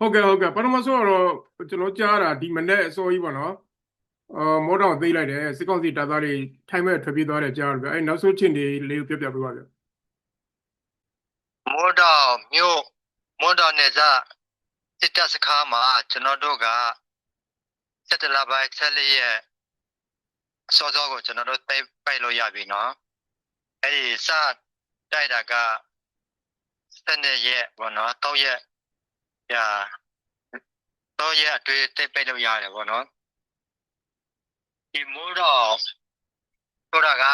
ဟုတ်ကဲ့ဟုတ်ကဲ့ပထမဆုံးတော့ကျွန်တော်ကြားတာဒီမနေ့အစောကြီးပေါ့နော်အော်မောတော်သိမ်းလိုက်တယ်စစ်ကောင်စီတပ်သားတွေထိုင်းမဲ့ထွက်ပြေးသွားတယ်ကြားတယ်ဗျအဲ့နောက်ဆုံးချင်းတွေလေးကိုပြပြပေးပါဗျမော်တော်မြို့မော်တော်နယ်စပ်စစ်တပ်စခန်းမှာကျွန်တော်တို့ကစက်တလပိုင်းဆက်လေးရဲ့အစောစောကိုကျွန်တော်တို့ပိတ်ပိတ်လို့ရပြီနော်အဲ့ဒီစတိုက်တာကစနေရက်ဘောနော်တောက်ရက် ညာတောက်ရက်အတွင်းတိတ်ပိတ်လို့ရတယ်ဘောနော်ဒီမိုးတော်ဆိုတာက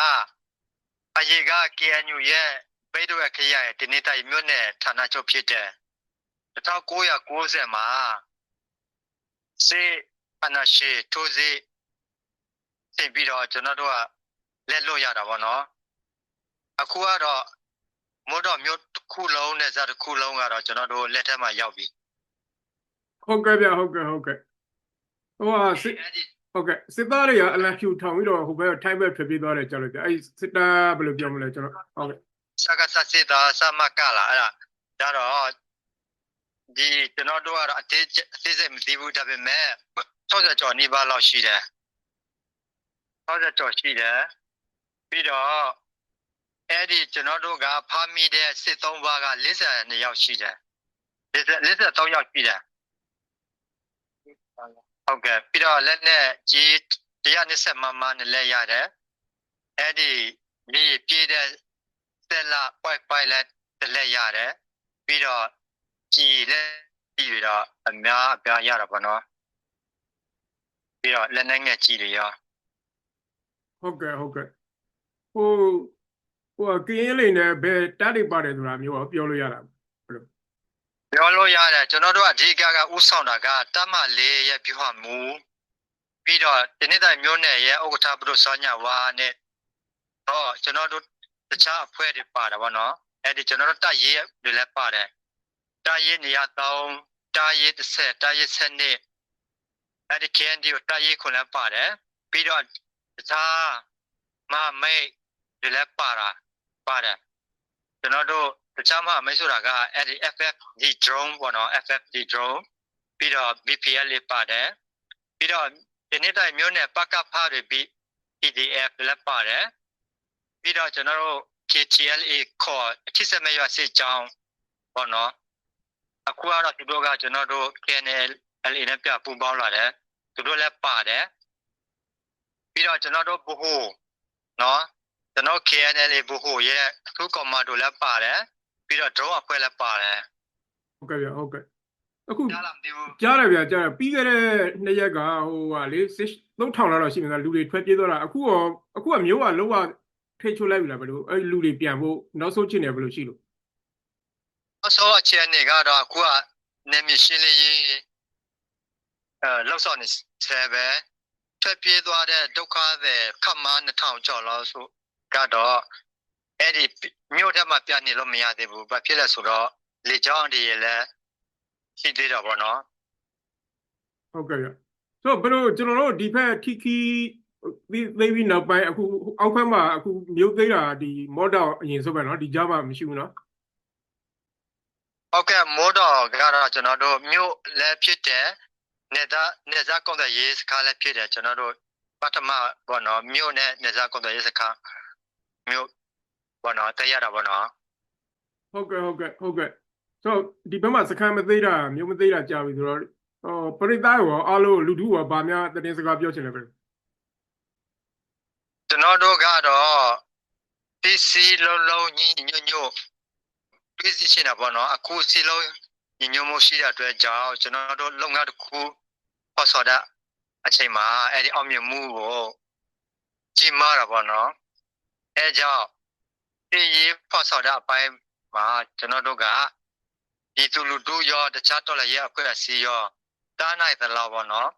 အရေက KNU ရဲ့ပိတ်တော့ခရရဲ့ဒီနေ့တိုင်မြို့နယ်ဌာနချုပ်ဖြစ်တဲ့1990မှာစေအနာရှိထိုးစီသင်ပြီးတော့ကျွန်တော်တို့ကလက်လွတ်ရတာပေါ့နော်အခုကတော့မိုးတော်မြို့တစ်ခုလုံးနဲ့ဇာတ်တစ်ခုလုံးကတော့ကျွန်တော်တို့လက်ထက်မှာရောက်ပြီ ဟုတ်ကဲ့ဗျဟုတ်ကဲ့ဟုတ်ကဲ့ဟိုဟာစစ်အဲ့ဒီဟုတ်ကဲ့စစ်သားတွေကအလံဖြူထောင်ပြီးတော့ဟိုဘက်ထိုင်းဘက်ထွက်ပြေးသွားတယ်ကြားလို့ဗျအဲ့စစ်သားဘယ်လိုပြောမလဲကျွန်တော်ဟုတ်ကဲ့စကားစစစ်တာစမကလာအဲ့ဒါဒါတော့ဒီကျွန်တော်တို့ကတော့အသေးအသေးစိတ်မသိဘူးဒါပေမဲ့60ကျော်နေပါလောက်ရှိတယ်60ကျော်ရှိတယ်ပြီးတော့အဲ့ဒီကျွန်တော်တို့ကဖားမိတဲ့စစ်သုံးပါးက42ယောက်ရှိတယ်40 43ယောက်ရှိတယ် ဟုတ်ကဲ့ပြီးတော့လက်နဲ့ကြီး120မမနဲ့လက်ရတယ်အဲ့ဒီဒီပြေးတဲ့ဆက်လာပွိုက်ပိုက်လက်တစ်လက်ရတယ်ပြီးတော့ကြည်လက်ကြည်တွေတော့အများအပြားရတာပေါ့နော်ပြီးတော့လက်နဲ့ငယ်ကြည်တွေရောဟုတ်ကဲ့ဟုတ်ကဲ့ဟိုဟိုကင်းလိန်နဲ့ဘယ်တပ်တွေပါတယ်ဆိုတာမျိုးကပြောလို့ရတာ ပြောလို့ရတယ်ကျွန်တော်တို့အဓိကကဥဆောင်တာကတတ်မလေးရဲ့ပြောဟာမူပြီးတော့ဒီနေ့တိုင်းမျိုးနယ်ရဲ့ဥက္ကဋ္ဌဘုရားစောညာဝါနဲ့တော့ကျွန်တော်တို့တခြားအဖွဲ့တွေပါတာပေါ့နော်အဲ့ဒီကျွန်တော်တို့တပ်ရေးတွေလည်းပါတယ်တပ်ရေးနေရာတောင်းတပ်ရေး30တပ်ရေး7နှစ်အဲ့ဒီ KND ကိုတပ်ရေးခွန်လည်းပါတယ်ပြီးတော့တခြားမမိတ်တွေလည်းပါတာပါတယ်ကျွန်တော်တို့ တခြားမမိတ်ဆိုတာကအဲ့ဒီ FFD drone ပေါ့နော် FFD drone ပြီးတော့ BPL လေးပါတယ်ပြီးတော့ဒီနေ့တိုင်းမျိုးနယ်ပကဖားတွေ PDF လည်းပါတယ်ပြီးတော့ကျွန်တော်တို့ KTLA ခေါ်အထစ်စမဲ့ရစစ်ကြောင်းပေါ့နော်အခုကတော့သူတို့ကကျွန်တော်တို့ KNL LA နဲ့ပြပူပေါင်းလာတယ်သူတို့လည်းပါတယ်ပြီးတော့ကျွန်တော်တို့ဘို့နော်ကျွန်တော် KNL ဘို့ရဲ့အခုကွန်မန်ဒိုလည်းပါတယ် ပြီးတော့ drone အဖွဲ့လည်းပါတယ်ဟုတ်ကဲ့ဗျဟုတ်ကဲ့အခုကြားလားမသိဘူးကြားတယ်ဗျကြားတယ်ပြီးခဲ့တဲ့နှစ်ရက်ကဟိုဟာလေစစ်3000လောက်တော့ရှိနေတာလူတွေထွက်ပြေးသွားတာအခုရောအခုကမျိုးကလုံးဝထိတ်ချိုးလိုက်ပြီလားဘယ်လိုအဲ့လူတွေပြန်ဖို့နောက်ဆုံးချင်းနေဘယ်လိုရှိလို့အစောအခြေအနေကတော့အခုကနေမရှင်းလေးရေးအဲလောက်ဆော့နေဆယ်ပဲထွက်ပြေးသွားတဲ့ဒုက္ခသည်ခတ်မ2000ကျော်လောက်ဆိုကတော့ အဲ့ဒီမြို့ထဲမှာပြနေလို့မရသေးဘူးဘာဖြစ်လဲဆိုတော့လေကြောင်းတွေလည်းရှိသေးတာပေါ့နော်ဟုတ်ကဲ့ဆိုတော့ဘယ်လိုကျွန်တော်တို့ဒီဘက်ခီခီဒီသိပြီးနောက်ပိုင်းအခုအောက်ဘက်မှာအခုမြို့သေးတာဒီမော်တော်အရင်ဆုံးပဲနော်ဒီကြားမှာမရှိဘူးနော်ဟုတ်ကဲ့မော်တော်ကတော့ကျွန်တော်တို့မြို့လည်းဖြစ်တယ်နေသားနေသားကုန်တဲ့ရေးစကားလည်းဖြစ်တယ်ကျွန်တော်တို့ပထမပေါ့နော်မြို့နဲ့နေသားကုန်တဲ့ရေးစကားမြို့ ဘောနော်တက်ရတာဘောနော်ဟုတ်ကဲ့ဟုတ်ကဲ့ဟုတ်ကဲ့ဆိုတော့ဒီဘက်မှာစခန်းမသိတာမျိုးမသိတာကြာပြီဆိုတော့ဟောပရိသတ်ရောအားလုံးလူထုရောဗာများတည်စကားပြောချင်တယ်ပဲကျွန်တော်တို့ကတော့ PC လုံးလုံးညီညွတ်ညွတ်ပြည်စီချင်တာဘောနော်အခုစီလုံးညီညွတ်မှုရှိတဲ့အတွက်ကြောင့်ကျွန်တော်တို့လုပ်ငန်းတစ်ခုဖော်ဆော်တဲ့အချိန်မှာအဲ့ဒီအောင်မြင်မှုကိုကြီးမားတာဘောနော်အဲကြောင့် ဒီရေးဖော်ဆော်တဲ့အပိုင်းမှာကျွန်တော်တို့ကဒီသူလူတို့ရောတခြားတော်လည်းရအဖွဲ့အစည်းရောတားနိုင်သလားဘောနော်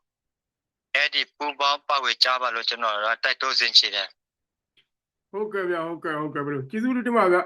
အဲ့ဒီပူပေါင်းပတ်ဝေကြပါလို့ကျွန်တော်တို့တိုက်တွန်းစင်ချင်တယ်ဟုတ်ကဲ့ဗျဟုတ်ကဲ့ဟုတ်ကဲ့ဘယ်လိုကျေးဇူးတင်ပါဗျ